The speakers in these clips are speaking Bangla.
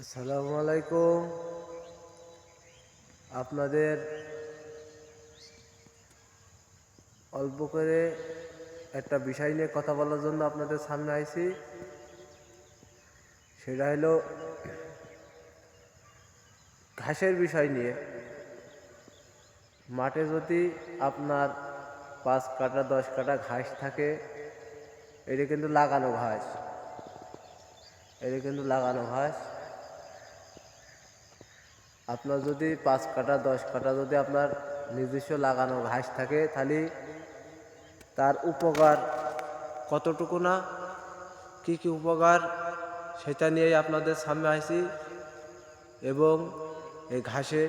আসসালামু আলাইকুম। আপনাদের অল্প করে একটা বিষয় নিয়ে কথা বলার জন্য আপনাদের সামনে আইছি। সেটা হলো ঘাসের বিষয় নিয়ে। মাঠে যদি আপনার পাঁচ কাটা দশ কাটা ঘাস থাকে, এটা কিন্তু লাগানো ঘাস। এটা কিন্তু লাগানো ঘাস। আপনার যদি পাঁচ কাটা, দশ কাটা যদি আপনার নিজস্ব লাগানো ঘাস থাকে, তাহলে তার উপকার কতটুকু না? কি কি উপকার? সেটা নিয়েই আপনাদের সামনে আসি। এবং এই ঘাসে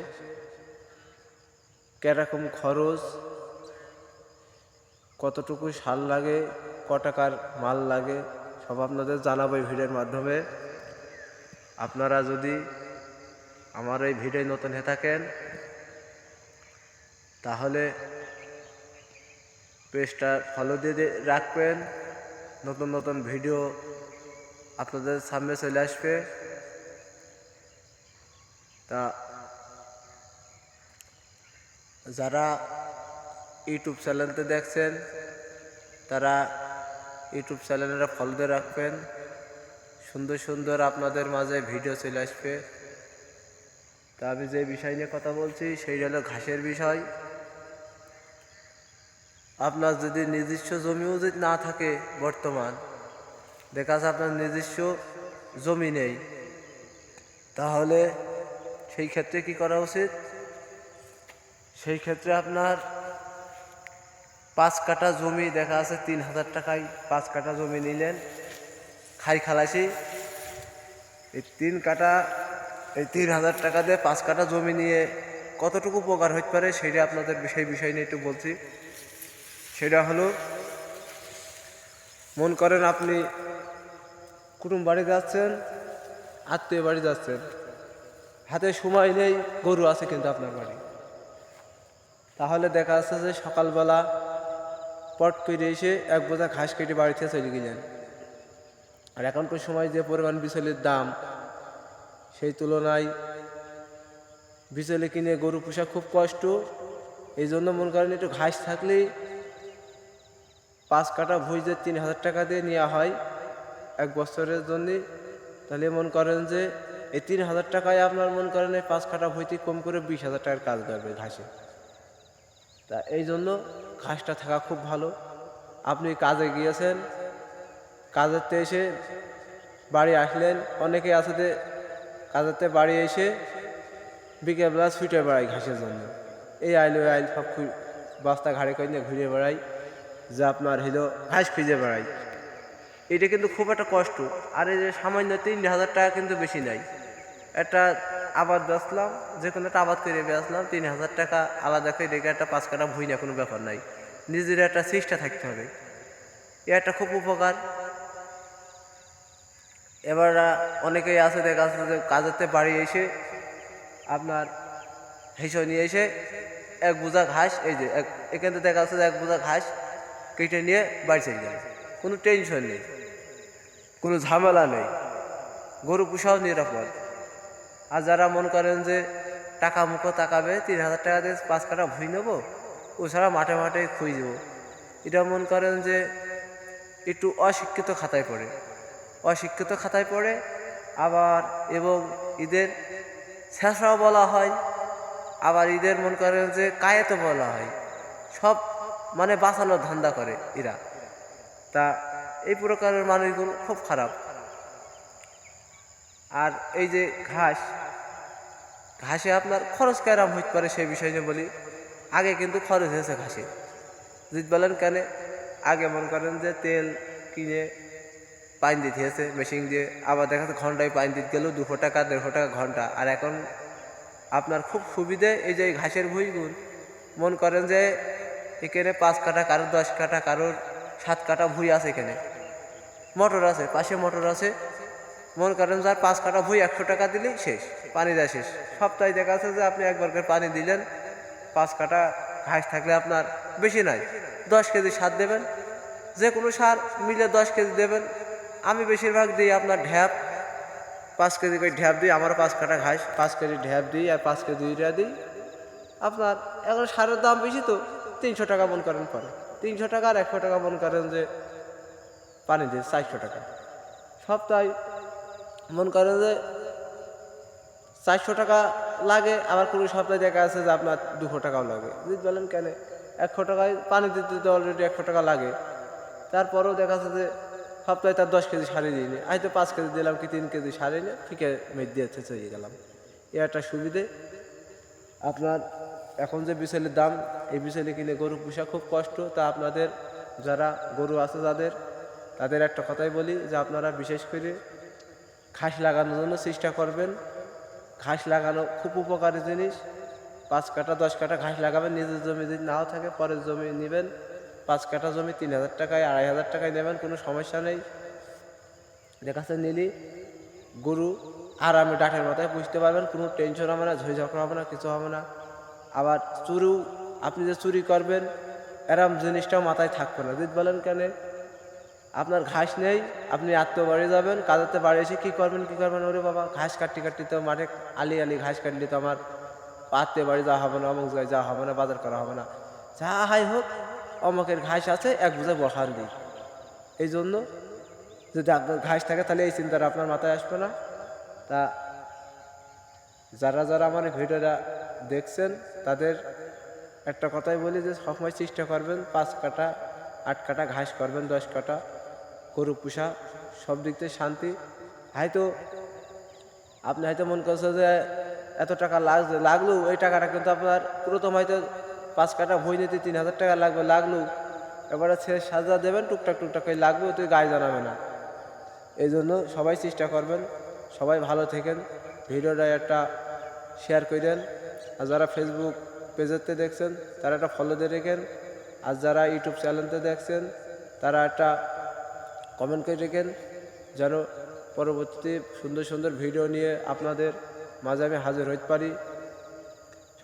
কীরকম খরচ, কতটুকু সার লাগে, ক টাকার মাল লাগে, সব আপনাদের জানাব এই ভিডিওর মাধ্যমে। আপনারা যদি আমার এই ভিডিও নতুন হয়ে থাকেন, তাহলে পেজটা ফলো দিয়ে রাখবেন। নতুন নতুন ভিডিও আপনাদের সামনে চলে আসবে। তা যারা ইউটিউব চ্যানেলতে দেখছেন, তারা ইউটিউব চ্যানেলটা ফলো দিয়ে রাখবেন। সুন্দর সুন্দর আপনাদের মাঝে ভিডিও চলে আসবে। তা আমি যে বিষয় নিয়ে কথা বলছি, সেই হলো ঘাসের বিষয়। আপনার যদি নিজস্ব জমিও যদি না থাকে বর্তমান, দেখা যাচ্ছে আপনার নিজস্ব জমি নেই, তাহলে সেই ক্ষেত্রে কি করা উচিত? সেই ক্ষেত্রে আপনার পাঁচ কাটা জমি, দেখা আছে তিন হাজার টাকায় পাঁচ কাটা জমি নিলেন, খাই খালাসি। এই তিন কাটা এই তিন হাজার টাকা দিয়ে পাঁচ কাটা জমি নিয়ে কতটুকু উপকার হতে পারে সেটা আপনাদের সেই বিষয় নিয়ে একটু বলছি। সেটা হলো, মন করেন আপনি কুটুম বাড়ি যাচ্ছেন, আত্মীয় বাড়ি যাচ্ছেন। হাতে সময় নেই, গরু আছে কিন্তু আপনার বাড়ি। তাহলে দেখা যাচ্ছে যে সকালবেলা পট করে এসে এক বোঝা ঘাস কেটে বাড়িতে চলে গেলেন। আর এখনকার সময় যে পরিমাণ বিচলের দাম সেই তুলনায় বিচলে কিনে গরু পোষা খুব কষ্ট। এই জন্য মনে করেন একটু ঘাস থাকলেই পাঁচ কাটা যে তিন হাজার টাকা দিয়ে নেওয়া হয় এক বছরের জন্য, তাহলে মন করেন যে এই তিন হাজার টাকায় আপনার মন করেন এই পাঁচ কাটা ভুইতে কম করে বিশ হাজার টাকার কাজ করবে ঘাসে। তা এই জন্য ঘাসটা থাকা খুব ভালো। আপনি কাজে গিয়েছেন কাজেরতে এসে বাড়ি আসলেন, অনেকে আছে যে কাজেরতে বাড়ি এসে বিকেলবেলা ছুটে বেড়াই ঘাসের জন্য। এই আইল ওই আইল সব বস্তা ঘাড়ে করে ঘুরে বেড়াই, যে আপনার হলো ঘাস খুঁজে বেড়াই। এটা কিন্তু খুব একটা কষ্ট। আর এই যে সামান্য তিন হাজার টাকা কিন্তু বেশি নাই। একটা আবাদ বেচলাম যে কোনো একটা আবাদ করে বেচলাম, তিন হাজার টাকা আলাদা করে রেখে একটা পাঁচ কাটা ভুই না কোনো ব্যাপার নাই। নিজের একটা চেষ্টা থাকতে হবে। এ একটা খুব উপকার। এবার অনেকেই আছে দেখা যাচ্ছে যে কাজেতে বাড়ি এসে আপনার হিসো নিয়ে এসে এক বোঝা ঘাস, এই যে এখান থেকে দেখা যাচ্ছে যে এক বোঝা ঘাস কেটে নিয়ে বাড়ি চলে গেল। কোনো টেনশন নেই, কোনো ঝামেলা নেই, গরু পোষাও নিরাপদ। আর যারা মনে করেন যে টাকা মুখো তাকাবে, তিন হাজার টাকা দিয়ে পাঁচ কাটা ভুই নেব, ও ছাড়া মাঠে মাঠে খুঁই দেবো এটা মনে করেন যে একটু অশিক্ষিত খাতায় পড়ে। অশিক্ষিত খাতায় পড়ে। আবার এবং ঈদের শেষরাও বলা হয়, আবার ঈদের মনে করেন যে কায়েতে বলা হয়। সব মানে বাঁচানোর ধান্দা করে এরা। তা এই প্রকারের মানুষগুলো খুব খারাপ। আর এই যে ঘাস, ঘাসে আপনার খরচ কেরাম হইতে পারে সেই বিষয় নিয়ে বলি। আগে কিন্তু খরচ হয়েছে ঘাসে। যদি বলেন কেন, আগে মনে করেন যে তেল কিনে পাইন দিতে হয়েছে মেশিন দিয়ে। আবার দেখা যাচ্ছে ঘন্টায় পাইন দিতে গেলেও দুশো টাকা, দেড়শো টাকা ঘণ্টা। আর এখন আপনার খুব সুবিধে এই যে ঘাসের ভুইগুন মন করেন যে এখানে পাঁচ কাটা কারোর দশ কাটা কারোর সাত কাটা ভুই আছে এখানে। মোটর আছে, পাশে মোটর আছে। মন করেন যার পাঁচ কাটা ভুই, একশো টাকা দিলেই শেষ, পানি দেয় শেষ। সপ্তাহে দেখা যাচ্ছে যে আপনি একবার করে পানি দিলেন, পাঁচ কাটা ঘাস থাকলে আপনার বেশি নাই। দশ কেজি সার দেবেন যে কোনো সার মিলে দশ কেজি দেবেন। আমি বেশিরভাগ দিই আপনার ঢ্যাপ। পাঁচ কেজি করে ঢ্যাপ দিই, আমারও পাঁচ কাটা ঘাস। পাঁচ কেজি ঢ্যাপ দিই আর পাঁচ কেজি ইউরিয়া দিই। আপনার এখন সারের দাম বেশি তো, তিনশো টাকা মন করেন পরে। তিনশো টাকা আর একশো টাকা মন করেন যে পানি দিয়ে, চারশো টাকা। সপ্তাহে মন করেন যে চারশো টাকা লাগে, আবার কোনো সপ্তাহে দেখা আছে যে আপনার দুশো টাকাও লাগে। বুঝতে বলেন কেন? একশো টাকায় পানি দিতে অলরেডি একশো টাকা লাগে। তারপরেও দেখা যাচ্ছে যে সপ্তাহে তার দশ কেজি সারি দিইনি হয়তো পাঁচ কেজি দিলাম কি তিন কেজি সারি নিয়ে ফিকে মেট দিয়ে চলে গেলাম। এ একটা সুবিধে। আপনার এখন যে বিচেলের দাম, এই বিচেলে কিনে গরু পোষা খুব কষ্ট। তা আপনাদের যারা গরু আছে যাদের, তাদের একটা কথাই বলি যে আপনারা বিশেষ করে ঘাস লাগানোর জন্য চেষ্টা করবেন। ঘাস লাগানো খুব উপকারী জিনিস। পাঁচ কাটা, দশ কাটা ঘাস লাগাবেন, নিজের জমি যদি নাও থাকে, পরের জমি নেবেন। পাঁচ কাঠা জমি তিন হাজার টাকায়, আড়াই হাজার টাকায় নেবেন, কোনো সমস্যা নেই। দেখাচ্ছে নিলি, গরু আরামে ডাটের মাথায় পুষতে পারবেন, কোনো টেনশন হবে না ঝই ঝগড়া হবে না, কিছু হবে না। আবার চুরু, আপনি যে চুরি করবেন, এরম জিনিসটাও মাথায় থাকবে না। যদি বলেন কেন? আপনার ঘাস নেই, আপনি আত্মীয় বাড়ি যাবেন কাদাতে বাড়ি এসে কী করবেন কী করবেন? ওরে বাবা, ঘাস কাটতে কাটতে তো মাঠে আলি আলি ঘাস কাটলে তো আমার আত্মীয় বাড়ি যাওয়া হবে না, অমুক জায়গায় যাওয়া হবে না, বাজার করা হবে না। যা হাই হোক অমুকের ঘাস আছে, এক বুঝে বসান দিই। এই জন্য যদি আপনার ঘাস থাকে, তাহলে এই চিন্তাটা আপনার মাথায় আসবে না। তা যারা যারা আমার ভিডিওটা দেখছেন, তাদের একটা কথাই বলি যে, সবসময় চেষ্টা করবেন, পাঁচ কাটা আট কাটা ঘাস করবেন, দশ কাটা গরু, পোষা, সব দিক থেকে শান্তি। হয়তো আপনি হয়তো মন করছেন যে, এত টাকা লাগছে লাগলেও এই টাকাটা কিন্তু আপনার প্রথম হয়তো পাঁচ কাটা বই নিতে তিন হাজার টাকা লাগবে লাগলেও এবারে ছেড়ে সাজা দেবেন, টুকটাক টুকটাক করে লাগবে, তুই গায়ে জানাবে না। এই জন্য সবাই চেষ্টা করবেন, সবাই ভালো থেকেন। ভিডিওটা একটা শেয়ার করেন আর যারা ফেসবুক পেজেতে দেখছেন, তারা একটা ফলো দিয়ে রেখেন। আর যারা ইউটিউব চ্যানেলতে দেখছেন, তারা একটা কমেন্ট করে রেখেন, যেন পরবর্তী সুন্দর সুন্দর ভিডিও নিয়ে আপনাদের মাঝে আমি হাজির হইতে পারি।